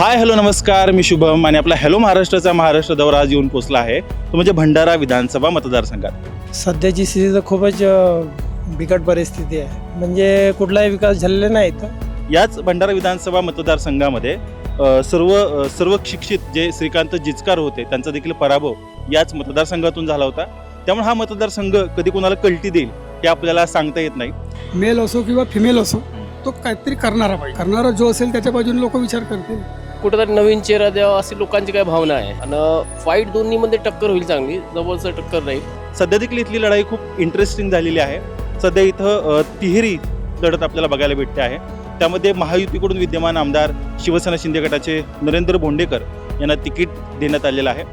Hi hello नमस्कार. मी शुभम आणि आपला हॅलो महाराष्ट्राचा महाराष्ट्र दौरा आज येऊन पोचला आहे. तो म्हणजे भंडारा विधानसभा मतदारसंघात. सध्याची स्थिती तर खूपच बिकट परिस्थिती आहे. म्हणजे कुठलाही विकास झालेला नाही इथं. याच भंडारा विधानसभा मतदारसंघामध्ये सर्व सर्व शिक्षित जे श्रीकांत जिचकार होते त्यांचा देखील पराभव याच मतदारसंघातून झाला होता. त्यामुळे हा मतदारसंघ कधी कोणाला कल्टी देईल हे आपल्याला सांगता येत नाही. मेल असो किंवा फिमेल असो तो काहीतरी करणारा पाहिजे. करणारा जो असेल त्याच्या बाजूने लोक विचार करतील. कुठेतरी नवीन चेहरा द्यावा अशी लोकांची काय भावना आहे. आणि फाईट दोन्हीमध्ये टक्कर होईल चांगली. जवळचं टक्कर राहील. सध्या देखील इथली लढाई खूप इंटरेस्टिंग झालेली आहे. सध्या इथं तिहेरी लढत आपल्याला बघायला भेटते आहे. त्यामध्ये महायुतीकडून विद्यमान आमदार शिवसेना शिंदे गटाचे नरेंद्र भोंडेकर यांना तिकीट देण्यात आलेलं आहे.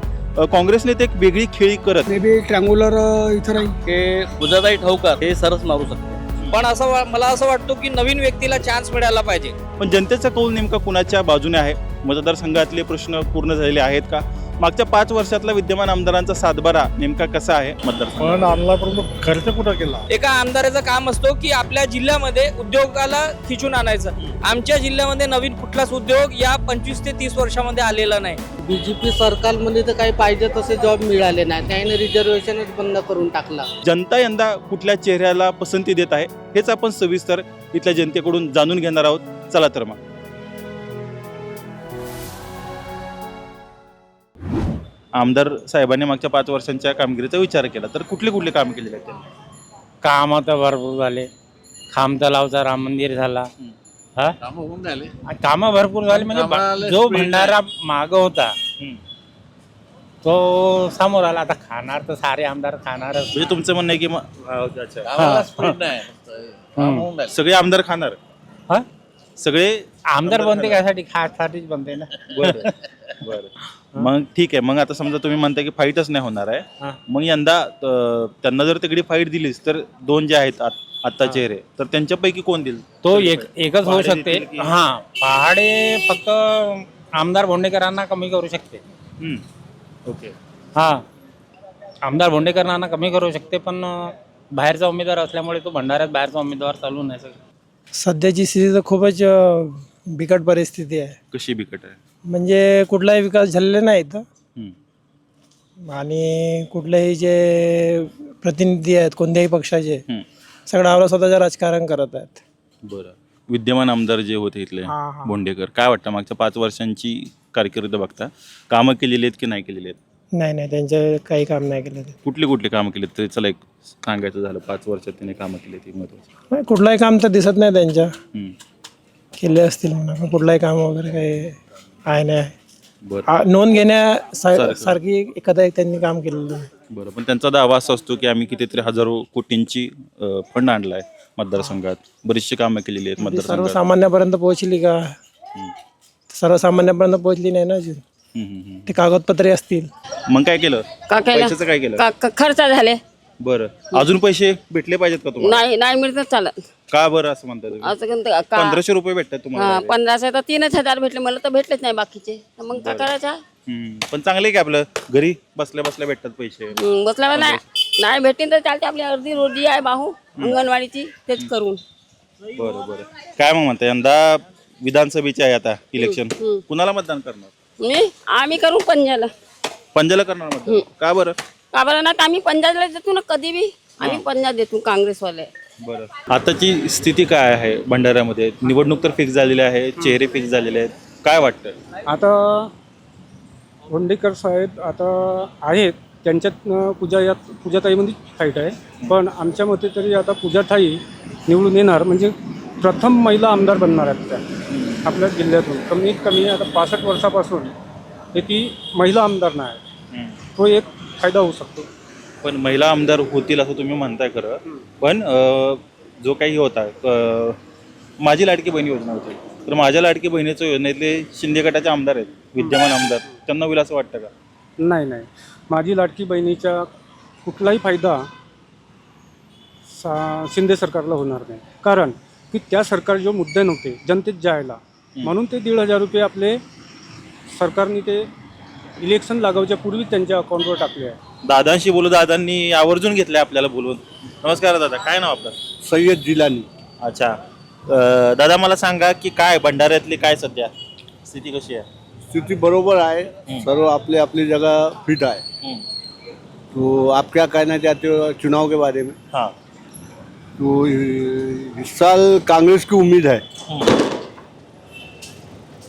काँग्रेसने ते एक वेगळी खेळी करत मे ट्रँग्युलर इथं राहील. हे गुजराताई ठोकर हे सरस मारू शकते पण असं वा- मला असं वाटतं की नवीन व्यक्तीला चान्स मिळायला पाहिजे. पण जनतेचा कौल नेमका कुणाच्या बाजूने आहे? मतदारसंघातले प्रश्न पूर्ण झालेले आहेत का? मागच्या पाच वर्षातला विद्यमान आमदारांचा सातबारा नेमका कसा आहे मतदारसंघ खर्च कुठं केला? एका आमदाराचं काम असतो की आपल्या जिल्ह्यामध्ये उद्योगाला खिचून आणायचं. आमच्या जिल्ह्यामध्ये नवीन कुठलाच उद्योग या पंचवीस ते तीस वर्षामध्ये आलेला नाही. बीजेपी सरकारमध्ये तर काही पाहिजे तसे जॉब मिळाले नाही. त्याने रिझर्वेशनच बंद करून टाकला. जनता यंदा कुठल्या चेहऱ्याला पसंती देत आहे हेच आपण सविस्तर इथल्या जनतेकडून जाणून घेणार आहोत. चला तर मग. आमदार साहेबांनी मागच्या पाच वर्षांच्या कामगिरीचा विचार केला तर कुठले कुठले काम केलेले आहेत त्यांनी काम तर भरपूर झाले. खाम तलावचा राम मंदिर झाला. हा? काम भरपूर झाले म्हणजे ब- जो भंडारा माग होता हम्म. तो समोर आला. आता खाणार तर सारे आमदार खाणारच. म्हणजे तुमचं म्हणणं आहे की अच्छा. सगळे आमदार खाणार. हा? सगळे आमदार बनते खाणार. खासाठीच बनते ना. बरं बरं. मग ठीक आहे मग आता समजा तुम्ही म्हणता की फाईटच नाही होणार आहे. हा. मग यंदा त्यांना जर तिकडे फाईट दिलीस तर दोन जे आहेत आत- आत्ता चेहरे तर त्यांच्यापैकी कोण देईल? तो एक एकच होऊ शकते. हा पहाडे फक्त आमदार भोंडेकरांना कमी करू शकते. हम्म. ओके. हा. आमदार भोंडेकरांना कमी करू शकते पण अं, बाहेरचा उमेदवार असल्यामुळे तो भंडाऱ्यात बाहेरचा उमेदवार चालू नाही. सध्याची स्थिती तर खूपच अ, बिकट परिस्थिती आहे. कशी बिकट आहे? म्हणजे कुठलाही विकास झालेला नाही इथं. आणि कुठलेही जे प्रतिनिधी आहेत कोणत्याही पक्षाचे. सगळं आपलं स्वतःचं राजकारण करत आहेत. बरं. विद्यमान आमदार जे होते इथले हा, हा. बोंडेकर काय वाटतं? मागच्या पाच वर्षांची कारकीर्द बघता कामं केलेली आहेत की नाही केलेली आहेत? नाही नाही त्यांचे काही काम नाही केलं ते कुठली कुठली कामं केली तरी चला एक सांगायचं झालं पाच वर्षात त्यांनी कामं केली ती महत्वाची नाही, कुठलाही काम तर दिसत नाही त्यांच्या. केले असतील म्हणा पण कुठलाही काम वगैरे काही आहे नाही बरं. आ- नोंद घेण्या सारखं. एखादा एक त्यांनी काम केलेलं. नाही बरं पण त्यांचा दावा असा असतो की आम्ही कितीतरी हजारो कोटींची अ, फंड आणलाय मतदारसंघात. बरीचशी कामं केलेली आहेत ती मतदारसंघात. सर्वसामान्यापर्यंत पोहोचली का? हम्म. सर्वसामान्यापर्यंत पोहोचली नाही ना अजून? हम्म, हम्म, हम्म. ते कागदपत्रे असतील. मग काय केलं? का केलं? पैशाचं काय केलं? का- का- खर्च झाले. बरं. अजून पैसे भेटले पाहिजेत का तुम्हाला? नाही नाही मिळत चालत. का बरं असं म्हणता तुम्ही? असं कोणतं का? पंधराशे रुपये भेटतात हा, तुम्हाला पंधराशे तर तीनच हजार भेटले. मला तर भेटलेच नाही बाकीचे. तर मग काय करायचं? हम्म. पण चांगले की आपलं? घरी बसल्या बसल्या भेटतात पैसे. हं, बसला नाही नाही भेटेन तर चालते आपली अर्धी रोजी आहे बाहू अंगणवाडीची तेच करून. बरं बरं. काय मग म्हणता यंदा विधानसभेचे आहे आता इलेक्शन कुणाला मतदान करणार? मी? आम्ही करू पंजाला. पंजाला करणार मतदान. का बरं? का बरं ना आम्ही पंजाबला देतो ना कधी बी आम्ही पंजाब देतो काँग्रेसवाले. बरं. आताची स्थिती काय आहे भंडाऱ्यामध्ये? निवडणूक तर फिक्स झालेली आहे चेहरे फिक्स झालेले आहेत. काय वाटतं? आता भोंडेकर साहेब आता आहेत. त्यांच्यात अं, पूजा यात पूजाताईमध्ये फाईट आहे. पण आमच्या मते तरी आता पूजाताई निवडून येणार. म्हणजे प्रथम महिला आमदार बनणार आहेत त्या आपल्या जिल्ह्यातून. कमीत कमी आता पासष्ट वर्षापासून हे ती महिला आमदार नाही. तो एक फायदा होऊ शकतो. पण महिला आमदार होतील असं तुम्ही म्हणताय खरं. पण अं, जो काही होता अं, माझी लाडकी बहिणी योजना होती. तर माझ्या लाडकी बहिणीच्या योजनेतले शिंदे गटाचे आमदार आहेत विद्यमान आमदार. त्यांना होईल असं वाटतं का? नाही नाही. माझी लाडकी बहिणीचा कुठलाही फायदा सा शिंदे सरकारला होणार नाही. कारण की त्या सरकार जो मुद्दे नव्हते जनतेत जायला. म्हणून ते दीड हजार रुपये आपले सरकारने ते इलेक्शन लागायच्या पूर्वी त्यांच्या अकाउंटवर टाकले आहे. दादांशी बोलू दादांनी आवर्जून घेतलंय आपल्याला बोलून. नमस्कार दादा काय नाव आपलं? सय्यद जिलानी. अच्छा. अं, दादा मला सांगा की काय भंडाऱ्यातली काय सध्या? स्थिती कशी आहे? स्थिति बरोबर आहे. सर्व आपले आपली जगह फिट आहे. तो आप क्या कहना चाहते हो चुनाव के बारे में. हाँ. तो इस साल कांग्रेस की उम्मीद है.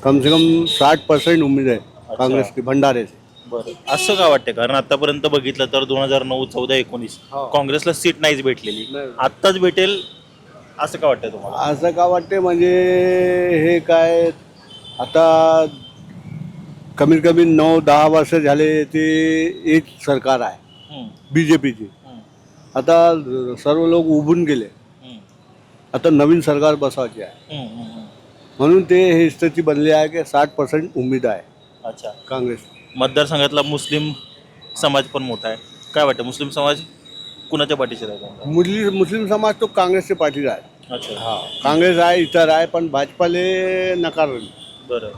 कम से कम साठ परसेंट उम्मीद है. कांग्रेस की भंडारे से. बरं. असं का वाटतं कारण आतापर्यंत बघितलं तर दोन हजार नऊ चौदा एकोणीस काँग्रेसला सीट नाहीच भेटलेली. आत्ताच भेटेल असं का वाटतं तुम्हाला? असं का वाटते म्हणजे हे काय आता कमीत कमी नऊ दहा वर्ष झाले ते एक सरकार आहे. हम्म, बी जे पीची हम्म, आता सर्व लोक उभून गेले. हम्म, आता नवीन सरकार बसवायचे आहे. हम्म, हम्म, हम्म. म्हणून ते हे स्थिती बनली आहे की साठ पर्सेंट उम्मीद आहे. अच्छा. काँग्रेस. मतदारसंघातला मुस्लिम समाज पण मोठा आहे. काय वाटतं मुस्लिम समाज कुणाच्या पाठीशी राहिला? मुस्लिम मुस्लिम समाज तो काँग्रेसच्या पाठीचा आहे. अच्छा. काँग्रेस आहे इतर आहे पण भाजपाले नकार बरं.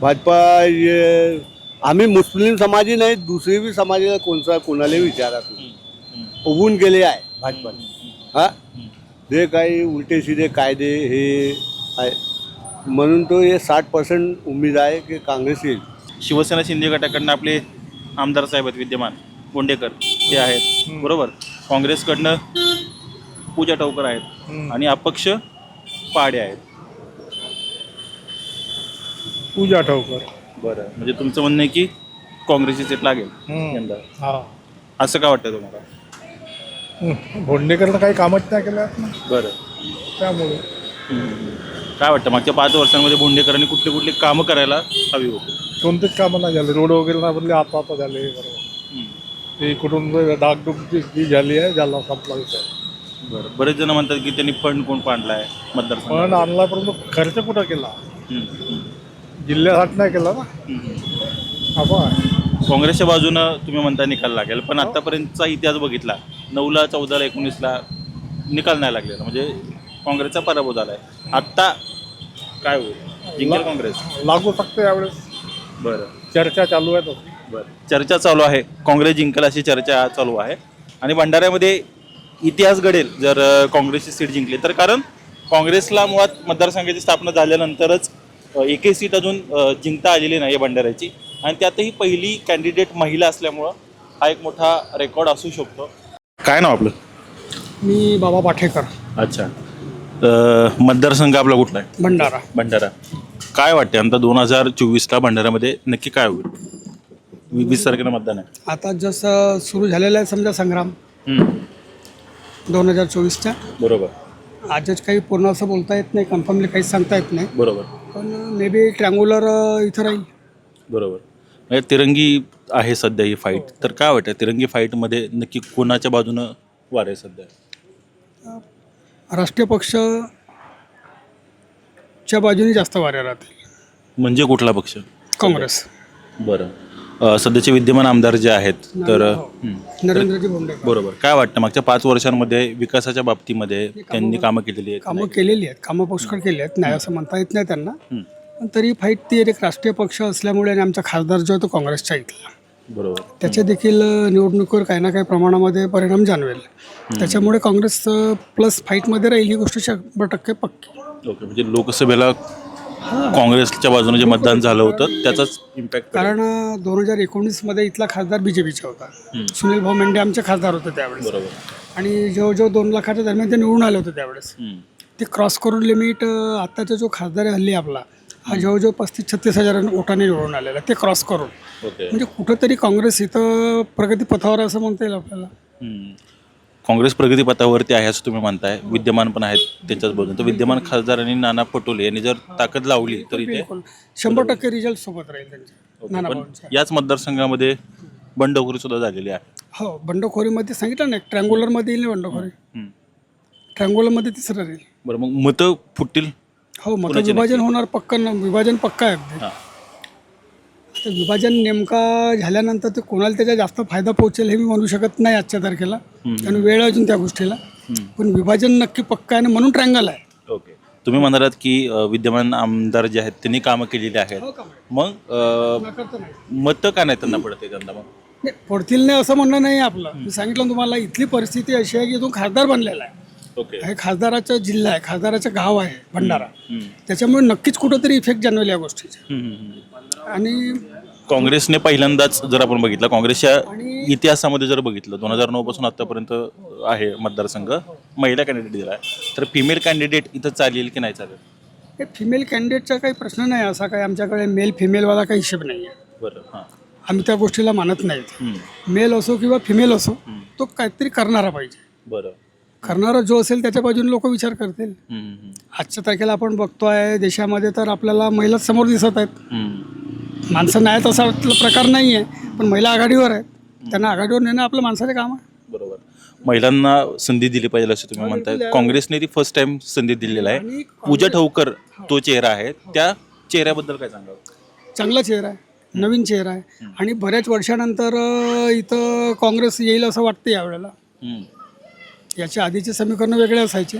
भाजपा ये आम्ही मुस्लिम समाजही नाही दुसरी बी समाजाला कोणता कोणालाही विचारा तुम्ही हम्म, हम्म, उभून गेले आहे भाजपाने. हम्म, हा हम्म. जे काही उलटे सिधे कायदे हे आहे. म्हणून तो हे साठ पर्सेंट उम्मीद आहे की काँग्रेस येईल. शिवसेना शिंदे गटाकडनं आपले आमदार साहेब आहेत विद्यमान गोंडेकर ते आहेत. बरोबर? काँग्रेसकडनं पूजा टवकर आहेत आणि अपक्ष पाडे आहेत. पूजा ठावकर बरं. म्हणजे तुमचं म्हणणं आहे की काँग्रेसची सीट लागेल यंदा. हा. असं का वाटतं तुम्हाला? भोंडेकरनं काही कामच नाही केलं ना बरं. त्यामुळे. काय वाटतं मागच्या पाच वर्षांमध्ये बोंडेकरांनी कुठले कुठले कामं करायला हवी होती? कोणतेच कामं नाही झाले. रोड वगैरे नाही बनले आता आता झाले. बरोबर. ते कुठून डागडुग जी झाली आहे ज्याला संपला विषय बरं. बरेच जण म्हणतात की त्यांनी फंड कोण पाडला आहे पण मतदारसंघात आणला परंतु खर्च कुठं केला? हम्म, जिल्ह्यासाठी नाही केला ना. आपण काँग्रेसच्या बाजूनं तुम्ही म्हणता निकाल लागेल पण आतापर्यंतचा इतिहास बघितला नऊला चौदाला एकोणीसला निकाल नाही लागलेला. म्हणजे काँग्रेसचा पराभव झाला आहे आत्ता काय होईल? जिंकेल काँग्रेस. लागू शकते यावेळेस. बरं. चर्चा चालू आहे बरं. चर्चा चालू आहे. काँग्रेस जिंकेल अशी चर्चा चालू आहे. आणि भंडाऱ्यामध्ये इतिहास घडेल जर काँग्रेसची सीट जिंकली तर. कारण काँग्रेसला मुळात मतदारसंघाची स्थापना झाल्यानंतरच एकही सीट अजून जिंकता आलेली नाही आहे भंडाऱ्याची. आणि त्यातही पहिली कॅन्डिडेट महिला असल्यामुळं हा एक मोठा रेकॉर्ड असू शकतो. काय नाव आपलं? मी बाबा पाठेकर. अच्छा. मतदारसंघ आपला कुठला आहे? भंडारा. भंडारा. काय वाटते आता दोन हजार चोवीसला भंडाऱ्यामध्ये नक्की काय होईल? वी- वीस तारखेला मतदान आहे. आता जसं सुरू झालेला आहे समजा संग्राम. हम्म. दोन हजार चोवीसच्या. बरोबर. आजच काही पूर्ण असं बोलता येत नाही कन्फर्मली काहीच सांगता येत नाही. बरोबर. पण मे बी ट्रँग्युलर इथं राहील. बरोबर. म्हणजे तिरंगी आहे सध्या ही फाईट तर काय वाटतं तिरंगी फाईटमध्ये नक्की कोणाच्या बाजूनं वार आहे सध्या? राष्ट्रीय पक्षच्या बाजूने जास्त वाऱ्या राहतील. म्हणजे कुठला पक्ष? काँग्रेस. बरं. अ, सध्याचे विद्यमान आमदार जे आहेत तर हो. नरेंद्रजी भोंडेकर बरोबर. काय वाटतं मागच्या पाच वर्षांमध्ये विकासाच्या बाबतीमध्ये त्यांनी कामं केलेली आहेत कामं केलेली आहेत. कामं पुष्कळ केली आहेत. नाही असं म्हणता येत नाही त्यांना. हं. पण तरी फाईट ती एक राष्ट्रीय पक्ष असल्यामुळे आणि आमचा खासदार जो आहे तो काँग्रेसच्या इथला. बरोबर. त्याच्या देखील निवडणुकीवर काही ना काही प्रमाणामध्ये परिणाम जाणवेल. त्याच्यामुळे काँग्रेस प्लस फाईटमध्ये राहील ही गोष्ट शंभर टक्के पक्की. ओके म्हणजे लोकसभेला काँग्रेसच्या बाजूने जे मतदान झालं होतं त्याचाच इम्पॅक्ट कारण दोन हजार एकोणीसमध्ये इथला खासदार बी जे पीचा होता. सुनील भाऊ मेंढे आमचे खासदार होते त्यावेळेस. बरोबर. आणि जवळजवळ दोन लाखाच्या दरम्यान ते निवडून आले होते त्यावेळेस. ते क्रॉस करून लिमिट आत्ताचा जो खासदार हल्ली आपला हा जवळजवळ पस्तीस छत्तीस हजार वोटांनी निवडून आलेला. ते क्रॉस करून. ओके. म्हणजे कुठंतरी काँग्रेस इथं प्रगतीपथावर असं म्हणता येईल आपल्याला. हम्म. काँग्रेस प्रगतीपथावरती आहे असं तुम्ही म्हणताय. विद्यमान पण आहेत त्यांच्याच बाजूने तर विद्यमान खासदार आणि नाना पटोले यांनी जर ताकद लावली तर इथे बिलकुल. शंभर टक्के रिझल्ट सोबत राहील त्यांचे. ओके, नाना पण भाऊंच्या याच मतदारसंघामध्ये बंडखोरी सुद्धा झालेली आहे. हो बंडखोरीमध्ये सांगितलं ना ट्रँग्युलरमध्ये येईल ना बंडखोरी? हम्म. ट्रँग्युलरमध्ये तिसरं राहील. बरं मग मतं फुटतील? हो मग कोणाची विभाजन होणार पक्क न विभाजन पक्का आहे अगदी. हां. तर विभाजन नेमका झाल्यानंतर ते कोणाला त्याचा जास्त फायदा पोहोचेल हे मी म्हणू शकत नाही आजच्या तारखेला. कारण वेळ आहे अजून त्या गोष्टीला. पण विभाजन नक्की पक्का आहे आणि म्हणून ट्रँगल आहे. ओके. तुम्ही म्हणालात की अ, विद्यमान आमदार जे आहेत त्यांनी कामं केलेली आहेत. मग अ, नाकारतो नाही. मतं का नाही त्यांना पडत त्यांना मग? नाही, पडतील नाही असं म्हणणं नाही आपलं. मी सांगितलं ना तुम्हाला इथली परिस्थिती अशी आहे की तो खासदार बनलेला आहे. ओके हे खासदाराचा जिल्हा आहे खासदाराचं गाव आहे भंडारा. त्याच्यामुळे नक्कीच कुठंतरी इफेक्ट जाणवेल या गोष्टीचा. आणि काँग्रेसने पहिल्यांदाच जर आपण बघितलं काँग्रेसच्या इतिहासामध्ये जर बघितलं दोन हजार नऊ पासून आतापर्यंत आहे मतदारसंघ. महिला कॅन्डिडेट दिला आहे तर फिमेल कॅन्डिडेट इथं चालेल की नाही चालेल? हे फिमेल कॅन्डिडेटचा काही प्रश्न नाही असा काही आमच्याकडे मेल फिमेलवाला काही हिशेब नाही आहे बरं हां. आम्ही त्या गोष्टीला मानत नाहीत. मेल असो किंवा फिमेल असो तो काहीतरी करणारा पाहिजे. बरं. करणारा जो असेल त्याच्या बाजूने लोक विचार करतील. आजच्या तारखेला आपण बघतोय देशामध्ये तर आपल्याला महिला समोर दिसत आहेत. माणसं नाहीत असा आपला प्रकार नाही आहे पण महिला आघाडीवर आहेत. त्यांना आघाडीवर नेणं आपलं माणसाचं काम आहे. बरोबर. महिलांना संधी दिली पाहिजे असं तुम्ही म्हणताय. काँग्रेसने ती फर्स्ट टाइम संधी दिलेला आहे. पूजा ठवकर तो चेहरा आहे. त्या चेहऱ्याबद्दल काय सांगावं चांगला चेहरा आहे. नवीन चेहरा आहे. आणि बऱ्याच वर्षानंतर इथं काँग्रेस येईल असं वाटतं यावेळेला. याच्या आधीचे समीकरण वेगळे असायचे.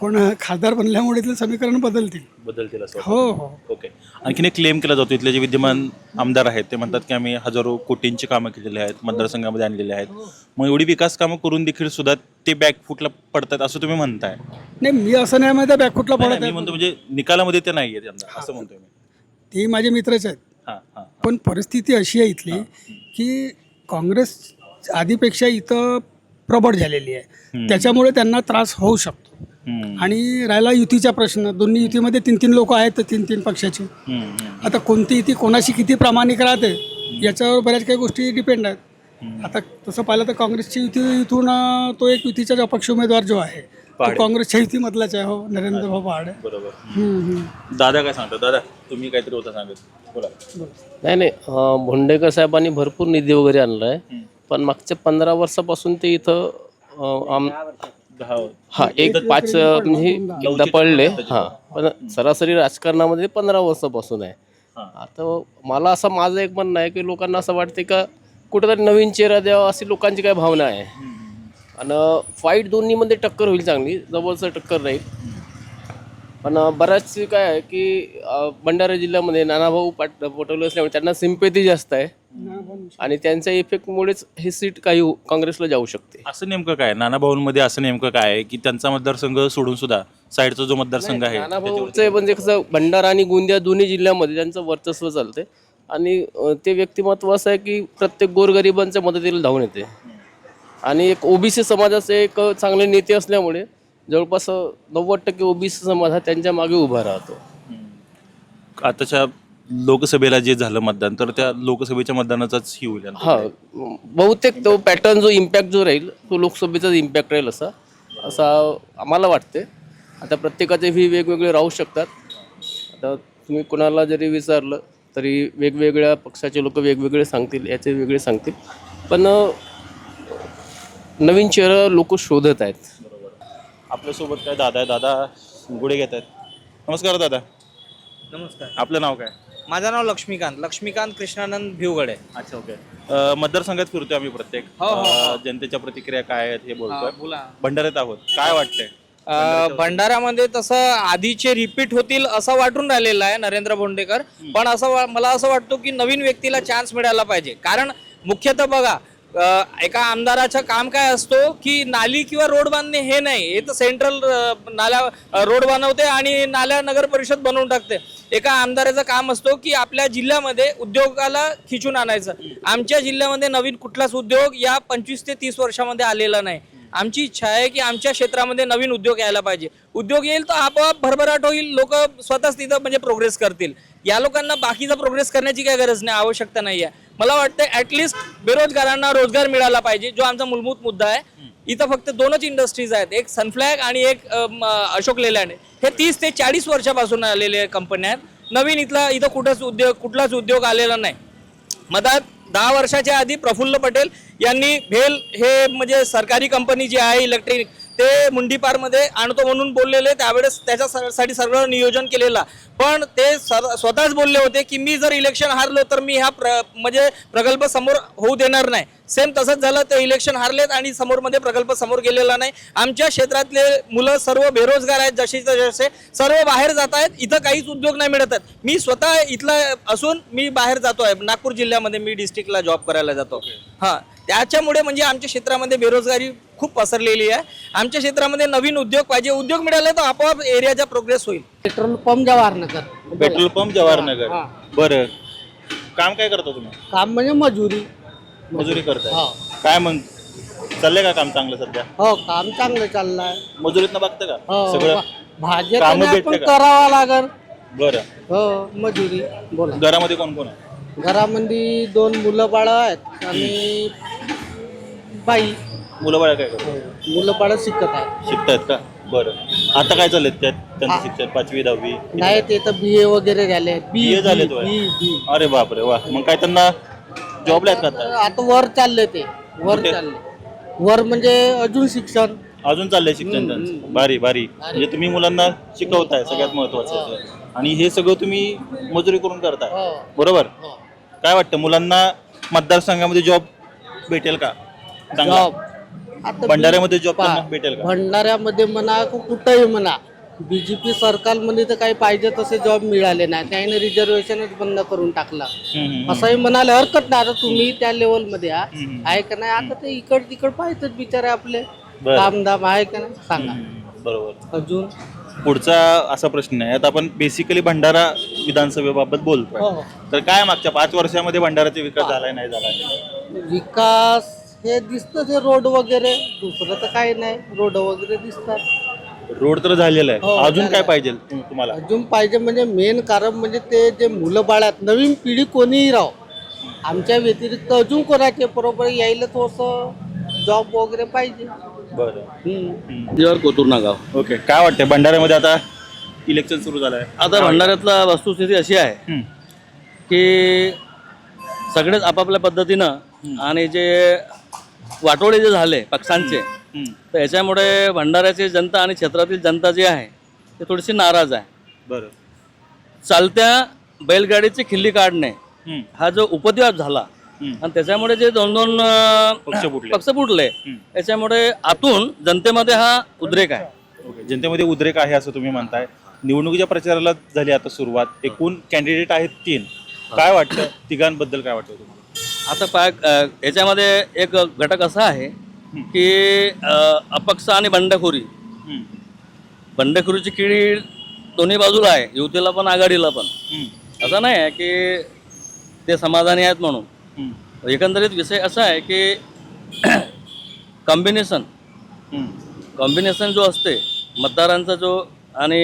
पण खासदार बनल्यामुळे इथले समीकरण बदलतील. बदलतील असं हो हो. ओके. आणखीन एक क्लेम केला जातो. इथले जे विद्यमान आमदार आहेत ते म्हणतात की आम्ही हजारो कोटींची कामं केलेली आहेत मतदारसंघामध्ये आणलेली आहेत. मग एवढी विकास कामं करून देखील सुद्धा ते बॅकफुटला पडतात असं तुम्ही म्हणताय. नाही मी असं नाही माहिती बॅकफुटला पडत नाही, मी आहे. म्हणतो म्हणजे निकालामध्ये ते नाही आहेत असं म्हणतोय मी. ते माझे मित्रच आहेत. हां हां. पण परिस्थिती अशी आहे इथली की काँग्रेस आधीपेक्षा इथं प्रबळ झालेली आहे. त्याच्यामुळे त्यांना त्रास होऊ शकतो. आणि राहिला युतीचा प्रश्न. दोन्ही युतीमध्ये तीन तीन लोक आहेत तीन तीन पक्षाचे. आता कोणती युती कोणाशी किती प्रामाणिक राहते याच्यावर बऱ्याच काही गोष्टी डिपेंड आहेत. आता तसं पाहिलं तर काँग्रेसची युती इथून तो एक युतीचा अपक्ष उमेदवार जो आहे तो. काँग्रेसच्या युतीमधलाच आहे हो नरेंद्र भाऊ पहाडे. बरोबर. दादा काय सांगतात? दादा तुम्ही काहीतरी होता सांगत बोला. नाही नाही. भोंडेकर साहेबांनी भरपूर निधी वगैरे आणला आहे पण मागच्या पंधरा वर्षापासून ते इथं अं, आम हा एक पाच अं, म्हणजे एकदा पडले हा. पण सरासरी राजकारणामध्ये पंधरा वर्षापासून आहे. आता मला असं माझं एक म्हणणं आहे की लोकांना असं वाटते का कुठेतरी नवीन चेहरा द्यावा अशी लोकांची काय भावना आहे. आणि फाईट दोन्हीमध्ये टक्कर होईल चांगली जवळचं टक्कर राहील पण बऱ्याच काय आहे की अं, भंडारा जिल्ह्यामध्ये नानाभाऊ पाट पटोले असल्यामुळे त्यांना सिम्पॅथी जास्त आहे. आणि त्यांच्या इफेक्टमुळेच ही सीट काही काँग्रेसला जाऊ शकते. असं नेमकं काय? नाना भाऊंमध्ये असं नेमकं काय आहे की त्यांचा मतदारसंघ सोडून सुद्धा साईडचा जो मतदारसंघ आहे नानाभाऊचं म्हणजे कसं भंडारा आणि गोंदिया दोन्ही जिल्ह्यामध्ये त्यांचं वर्चस्व चालते आणि अं, ते व्यक्तिमत्व असं आहे की प्रत्येक गोरगरिबांच्या मदतीला धावून येते. आणि एक ओबीसी समाजाचे एक चांगले नेते असल्यामुळे जवळपास नव्वद टक्के ओबीसी समाज हा त्यांच्या मागे उभा राहतो. आताच्या लोकसभेला जे झालं मतदान तर त्या लोकसभेच्या मतदानाचाच ही होईल. हा बहुतेक तो पॅटर्न जो इम्पॅक्ट जो राहील तो लोकसभेचाच इम्पॅक्ट राहील असा. असा आम्हाला वाटते आता प्रत्येकाचे व्ही वेगवेगळे राहू शकतात. आता तुम्ही कोणाला जरी विचारलं तरी वेगवेगळ्या पक्षाचे लोक वेगवेगळे सांगतील याचे वेगळे सांगतील. पण नवीन चेहरा लोक शोधत आहेत. आपल्यासोबत काय दादा आहे दादा गुढे घेत आहेत. नमस्कार दादा. नमस्कार. आपलं नाव काय? माझं नाव लक्ष्मीकांत. लक्ष्मीकांत कृष्णानंद भिवगडे. अच्छा ओके. अ, मतदारसंघात फिरतोय आम्ही प्रत्येक. हो, हो, हो. अ, जनतेच्या प्रतिक्रिया काय आहेत हे बोलतोय. बोला. भंडाऱ्यात आहोत. काय वाटतंय? अ, भंडाऱ्यामध्ये तसं आधीचे रिपीट होतील असं वाटून राहिलेलं आहे नरेंद्र बोंडेकर. पण असं वा- मला असं वाटतं की नवीन व्यक्तीला चान्स मिळायला पाहिजे. कारण मुख्यतः बघा एका आमदाराचं काम काय असतो की नाली किंवा रोड बांधणे हे नाही हे तर सेंट्रल नाल्या रोड बनवते आणि नाल्या नगर परिषद बनवून टाकते. एका आमदाराचं काम असतो की आपल्या जिल्ह्यामध्ये उद्योगाला खिचून आणायचं. आमच्या जिल्ह्यामध्ये नवीन कुठलाच उद्योग या पंचवीस ते तीस वर्षामध्ये आलेला नाही. आमची इच्छा आहे की आमच्या क्षेत्रामध्ये नवीन उद्योग यायला पाहिजे. उद्योग येईल तर आपोआप भरभराट होईल लोक स्वतःच तिथं म्हणजे प्रोग्रेस करतील. या लोकांना बाकीचा प्रोग्रेस करण्याची काही गरज नाही आवश्यकता नाही आहे. मला वाटतं ॲटलिस्ट बेरोजगारांना रोजगार मिळाला पाहिजे जो आमचा मूलभूत मुद्दा आहे. इथं फक्त दोनच इंडस्ट्रीज आहेत एक सनफ्लॅग आणि एक अशोक लेलँड. हे तीस ते चाळीस वर्षापासून आलेले कंपन्या आहेत. नवीन इथला इथं कुठंच उद्योग कुठलाच उद्योग आलेला नाही. मधात दहा वर्षाच्या आधी प्रफुल्ल पटेल यांनी भेल हे म्हणजे सरकारी कंपनी जी आहे इलेक्ट्रिक ते मुंडीपारमध्ये आणतो म्हणून बोललेले त्यावेळेस त्याच्यासाठी सगळं नियोजन केलेलं. पण ते स्वतःच बोलले होते की मी जर इलेक्शन हारलो तर मी ह्या प्र म्हणजे प्रकल्प समोर होऊ देणार नाही. सेम तसंच झालं ते इलेक्शन हारलेत आणि समोरमध्ये प्रकल्प समोर गेलेला नाही. आमच्या क्षेत्रातले मुलं सर्व बेरोजगार आहेत जसे जसे सर्व बाहेर जात आहेत इथं काहीच उद्योग नाही मिळत आहेत. मी स्वतः इथला असून मी बाहेर जातो आहे. नागपूर जिल्ह्यामध्ये मी डिस्ट्रिक्टला जॉब करायला जातो. हां. त्याच्यामुळे म्हणजे आमच्या क्षेत्रामध्ये बेरोजगारी खूप पसरलेली आहे. आमच्या क्षेत्रामध्ये नवीन उद्योग पाहिजे. उद्योग मिळाले तर आपोआप एरियाचा प्रोग्रेस होईल. Petrol pump Jawaharnagar. Petrol pump Jawaharnagar. हा. बरं. काम काय करता तुम्ही? काम म्हणजे मजुरी. मजुरी करताय. हो. काय मग? चाललंय का काम चांगलं सध्या? हो काम चांगलं चाललंय. मजुरीतनं बघता का? हो सगळं भा- भाज्या कामं तर नाही, भेटते पण का? करावा लागल. बरं. हो मजुरी. बोला. घरामध्ये कोण कोण आहे? घरामध्ये दोन मुलं बाळ आहेत आणि बाई. मुलं बाळा काय करतात? मुलं बाळ शिकत आहेत. शिकतायत का? बरं. आता काय चाललंय त्यात? त्यांचं शिक्षण पाचवी दहावी? नाही ते तर बी ए वगैरे झाले. बी BA. बी बी अरे बापरे वा. मग काय त्यांना जॉबला आहेत का आता? आता वर चालले ते. वर कुठे? चालले वर म्हणजे अजून शिक्षण. अजून चाललंय शिक्षण त्यांचं? भारी भारी. म्हणजे तुम्ही मुलांना शिकवताय सगळ्यात महत्वाचं आहे. आणि हे सगळं तुम्ही मजुरी करून करताय. हो. बरोबर? हो. काय वाटतं मुलांना मतदारसंघामध्ये जॉब भेटेल का? चांगला? जॉब आता भंडाऱ्यामध्ये जॉब पहा, त्यांना भेटेल का? भंडाऱ्यामध्ये म्हणा कु- कुठंही म्हणा बीजेपी सरकारमध्ये तर काही पाहिजे तसे जॉब मिळाले नाही. त्याने रिझर्वेशनच बंद करून टाकला. हम्म, हम्म, असंही म्हणाले हरकत नाही. आता तुम्ही त्या लेवलमध्ये आहात हम्म. आहे का नाही? आता ते इकड तिकड पाहिजेच बिचारे आपले. बरं. कामधाम आहे का नाही? सांगा. हम्म, बरोबर. अजून? पुढचा असा प्रश्न आहे. आता आपण बेसिकली भंडारा विधानसभेबाबत बोलतोय. हो. तर काय मागच्या पाच वर्षामध्ये भंडाराचा विकास झालाय नाही झालाय? विकास हे दिसतं ते रोड वगैरे दुसरं तर काही नाही. रोड वगैरे दिसतात. रोड तर झालेला हो, आहे अजून काय. पाहिजे तुम- तुम्हाला? अजून पाहिजे म्हणजे मेन कारण म्हणजे ते जे मुलं बाळ आहेत नवीन पिढी कोणीही राहो. आमच्या व्यतिरिक्त अजून कोणाचे बरोबर यायला थोडंसं जॉब वगैरे पाहिजे. बरं. हम्म. कोतूर नागाव. ओके. काय वाटतंय? भंडाऱ्यामध्ये आता इलेक्शन सुरू झालंय. आता भंडाऱ्यातला वस्तुस्थिती अशी आहे हम्म. की सगळेच आपापल्या पद्धतीनं आणि जे वाटोळे जे झाले पक्षांचे. तर याच्यामुळे भंडाऱ्याची जनता आणि क्षेत्रातील जनता जी आहे ती थोडीशी नाराज आहे. बरं. चालत्या बैलगाडीची खिल्ली काढणे. हा जो उपद्व्याप झाला. आणि त्याच्यामुळे जे दोन दोन पक्ष फुटले. पक्ष फुटले हम्म. याच्यामुळे आतून जनतेमध्ये हा उद्रेक आहे. जनतेमध्ये उद्रेक आहे असं तुम्ही म्हणताय. निवडणुकीच्या प्रचाराला झाली आता सुरुवात. एकूण कॅन्डिडेट आहेत तीन. काय वाटतं? तिघांबद्दल काय वाटतं तुम्हाला? आता पाय याच्यामध्ये एक घटक असा आहे की अपक्ष आणि बंडखोरी. बंडखोरीची किडी दोन्ही बाजूला आहे युतीला पण आघाडीला पण. असं नाही आहे की ते समाधानी आहेत म्हणून. एकंदरीत विषय असा आहे की कॉम्बिनेशन. कॉम्बिनेशन जो असते मतदारांचा जो आणि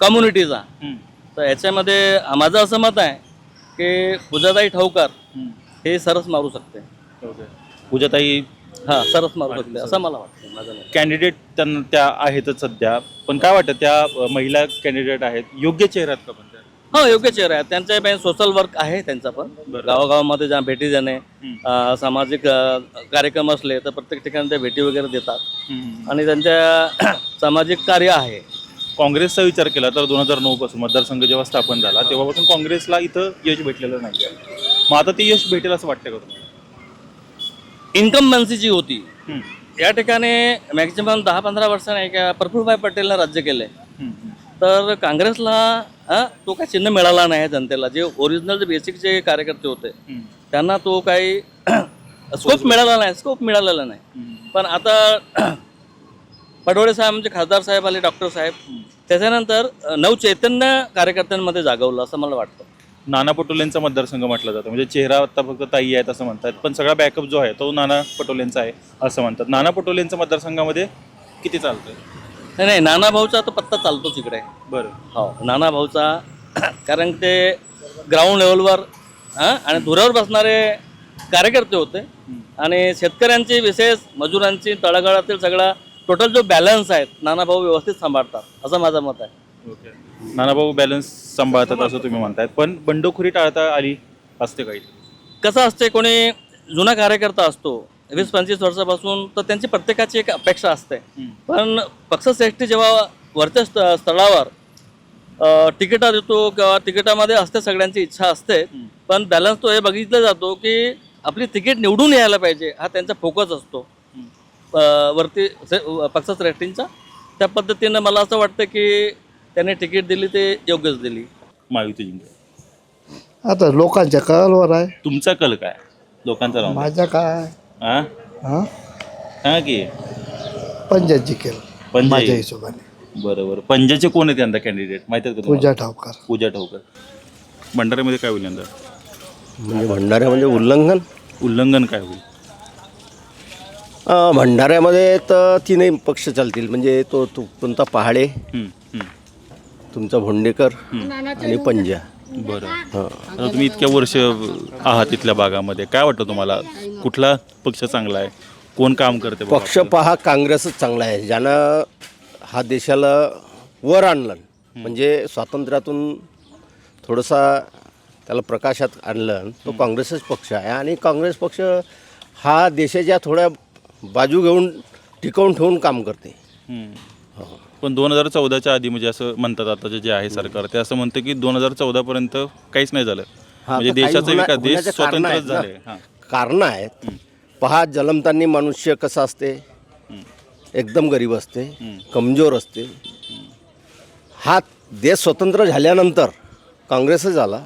कम्युनिटीचा. तर याच्यामध्ये माझं असं मत आहे की पूजाताई ठवकार हम्म. हे सरस मारू शकते. पूजाताई हा सरस मारू शकते असं मला वाटतं माझं मत. कॅन्डिडेट त्यांना त्या आहेतच सध्या. पण काय वाटतं त्या अ, महिला कॅन्डिडेट आहेत योग्य चेहरा आहेत का पण त्या? हो योग्य चेहरा आहे त्यांच्या पण सोशल वर्क आहे त्यांचा पण. बरं. गावागावामध्ये ज्या भेटी. अं, सामाजिक अं, कार्यक्रम असले तर प्रत्येक ठिकाणी त्या भेटी वगैरे देतात. हम्म. आणि त्यांच्या सामाजिक कार्य आहे. काँग्रेसचा विचार केला तर दोन हजार नऊ पासून मतदारसंघ जेव्हा स्थापन झाला तेव्हापासून काँग्रेसला इथं यश भेटलेलं नाही मग आता ते यश भेटेल असं वाटतं का तुम्हाला इन्कम्बन्सीची होती हम्म. या ठिकाणी मॅक्झिमम दहा पंधरा वर्षांनी का प्रफुल्लभाई पटेलनं राज्य केले हम्म. तर काँग्रेसला हा, तो काय चिन्ह मिळाला नाही जनतेला जे ओरिजिनल जे बेसिक जे कार्यकर्ते होते हम्म. त्यांना तो काही स्कोप मिळाला नाही स्कोप मिळालेला नाही हम्म. पण आता पडवळे साहेब म्हणजे खासदार साहेब आले डॉक्टर साहेब. त्याच्यानंतर नवचैतन्य कार्यकर्त्यांमध्ये जागवलं असं मला वाटतं. नाना पटोलेंचा मतदारसंघ म्हटला जातो. म्हणजे चेहरा आता फक्त ताई आहेत असं म्हणतात. पण सगळा बॅकअप जो आहे तो नाना पटोलेंचा आहे असं म्हणतात. नाना पटोलेंच्या मतदारसंघामध्ये किती चालतंय? नाही नाही नाना भाऊचा तो पत्ता चालतोच इकडे. बरं. हो नाना भाऊचा कारण ते ग्राउंड लेवलवर हां आणि धुऱ्यावर बसणारे कार्यकर्ते होते. आणि शेतकऱ्यांची विशेष मजुरांची तळागाळातील सगळा टोटल जो बॅलन्स आहे नाना भाऊ व्यवस्थित सांभाळतात असं माझं मत आहे. ओके नानाभाऊ बॅलन्स सांभाळतात असं तुम्ही म्हणतायत पण बंडखोरी टाळता आली असते काही. कसं असते कोणी जुना कार्यकर्ता असतो वीस पंचवीस वर्षापासून तर त्यांची प्रत्येकाची एक अपेक्षा असते. पण पक्षश्रेष्ठी जेव्हा वरच्या स्त- स्थळावर तिकिटा देतो किंवा तिकिटामध्ये असते सगळ्यांची इच्छा असते पण बॅलन्स तो हे बघितला जातो की आपली तिकीट निवडून यायला पाहिजे हा त्यांचा फोकस असतो. वरती से- पक्षश्रेष्ठींचा त्या पद्धतीनं मला असं वाटतं की त्यांनी तिकीट दिली ते योग्यच दिली. महायुती जिंकली. आता लोकांच्या कळवर आहे. तुमचा कल काय? लोकांचा माझ्या काय? हा? हा सांगा की? पंजाब जिंकेल पंजा माझ्या. हिशोबाने. बरोबर. पंजाचे कोण आहेत यंदा कॅन्डिडेट माहिती आहेत का तुम्हाला? पूजा ठावकर. पूजा ठाऊकर भंडाऱ्यामध्ये काय होईल यंदा? म्हणजे भंडाऱ्यामध्ये उल्लंघन. उल्लंघन काय होईल? भंडाऱ्यामध्ये तर तीनही पक्ष चालतील. म्हणजे तो तु कोणता पहाडे. तुमचा भोंडेकर आणि पंजा. बरं. आता तुम्ही इतक्या वर्ष आहात इथल्या भागामध्ये. काय वाटतं तुम्हाला? कुठला पक्ष चांगला आहे? कोण काम करते? पक्ष पहा काँग्रेसच चांगला आहे. ज्यानं हा देशाला वर आणलं म्हणजे स्वातंत्र्यातून थोडंसा त्याला प्रकाशात आणलं तो काँग्रेसच पक्ष आहे. आणि काँग्रेस पक्ष हा देशाच्या थोड्या बाजू घेऊन टिकवून ठेवून काम करते. हम्म. पण दोन हजार चौदाच्या आधी म्हणजे असं म्हणतात आताचे जे आहे सरकार ते असं म्हणतं की दोन हजार चौदा पर्यंत काहीच नाही झालं. हा, म्हणजे तर काही देशाचा होण्या- विकास देश होण्याचे कारणं स्वतंत्रच आहेत ना. झाले हां. कारणं आहेत. पहा जन्मतानी मनुष्य कसा असते? एकदम गरीब असते कमजोर असते. हा देश स्वतंत्र झाल्यानंतर काँग्रेसच झाला.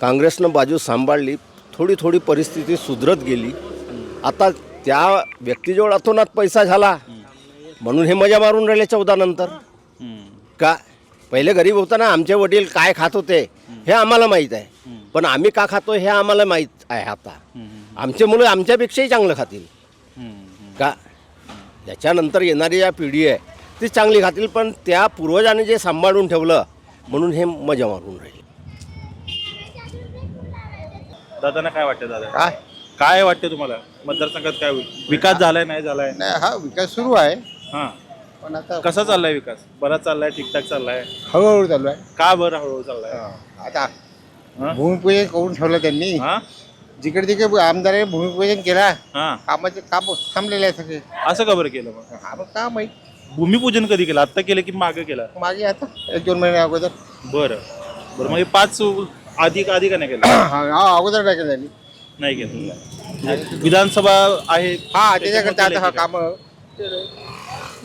काँग्रेसनं बाजू सांभाळली थोडी थोडी परिस्थिती सुधरत गेली. आता त्या व्यक्तीजवळ अतोनात पैसा झाला म्हणून हे मजा मारून राहिले चौदा नंतर का? पहिले गरीब होता ना आमचे वडील काय खात होते हे आम्हाला माहीत आहे. पण आम्ही का खातो हे आम्हाला माहीत आहे आता. आमचे मुलं आमच्यापेक्षाही चांगलं खातील. का? त्याच्यानंतर येणारी या पिढी आहे ती चांगली खातील पण त्या पूर्वजांनी जे सांभाळून ठेवलं म्हणून हे मजा मारून राहील. दादांना काय वाटतं दादा? काय? काय वाटतं तुम्हाला? मतदारसंघात काय होईल? विकास झालाय नाही झालाय? नाही हा विकास सुरू आहे. हां. पण आता कसा चाललाय विकास? बराच चाललाय ठीकठाक चाललाय. हळूहळू चालू आहे. का बरं हळूहळू चाललाय? आता हा? भूमिपूजन करून ठेवलं त्यांनी. हां? जिकडे तिकडे आमदाराने भूमिपूजन केला. हां. कामाचे काम थांबलेले आहे सगळे. असं का बरं केलं मग? हा मग का माहीत भूमिपूजन कधी केलं? आत्ता केलं की मागं केलं? मागे आता एक दोन महिने अगोदर. बरं. बरं मग हे पाच अधिक अधिक नाही केलं. हा हा, अगोदर टाकेल त्यांनी? नाही केलं विधानसभा आहे हा त्याच्याकरता आता हा. काम.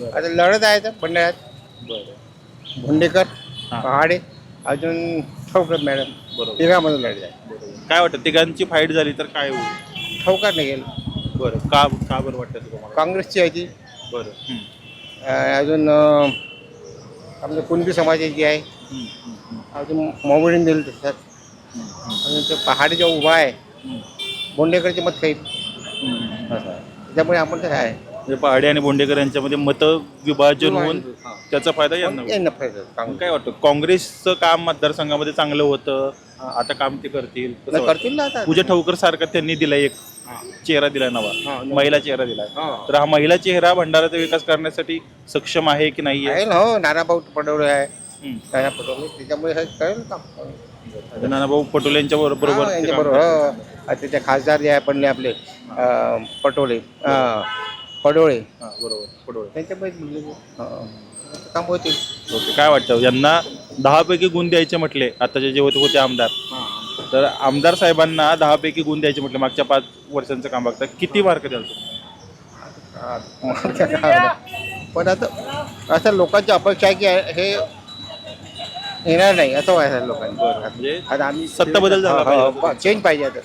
आता लढत आहे तर भंडाऱ्यात बरं. भोंडेकर हा. पहाडे अजून ठाऊकर मॅडम. बरोबर. तिघामध्ये लढत आहे. काय वाटतं तिघांची फाईट झाली तर काय होईल? ठाऊकर नाही गेलं बरं का का बरं वाटतं तुम्हाला? काँग्रेसची आहे ती बरं. अं, अजून अं, आपल्या कुणबी समाजाची आहे. अजून मोबडीन दिलं त्याच्यात अजून ते पहाडी जो उभा आहे बोंडेकरचे मत काही. त्यामुळे आपण तर आहे. म्हणजे पहाडे आणि बोंडेकर यांच्यामध्ये मत विभाजन होऊन त्याचा फायदा यांना होईल. यांना फायदा काय वाटतं? काँग्रेसचं काम मतदारसंघामध्ये चांगलं होतं. आता काम ते करतील. कसं वाटतं? करतील ना आता. पूजा ठवकर सारखा त्यांनी दिलाय एक चेहरा दिलाय नवा. महिला चेहरा दिलाय हा. तर हा महिला चेहरा भंडाराचा विकास करण्यासाठी सक्षम आहे की नाही? आहे ना हो. नानाभाऊ पटोळे आहे. हं. नाना त्याच्यामुळे हे कळेल नानाभाऊ पटोले यांच्या बरोबर हा, ते काम. हो. आता ते खासदार जे आहे पडले आपले अं, पडोळे. हा, बरोबर पटोले त्यांच्यामुळे. हो. काम होतील ओके काय वाटतं? यांना दहा पैकी गुण द्यायचे म्हटले आताचे जे होते होते आमदार. तर आमदार साहेबांना दहा पैकी गुण द्यायचे म्हटले मागच्या पाच वर्षांचं काम बघता. किती मार्क द्याल? पण आता आता लोकांची अपेक्षा आहे की हे येणार नाही असं व्हायचं लोकांनी. म्हणजे आता आम्ही सत्ता बदल झाला. चेंज पाहिजे आता.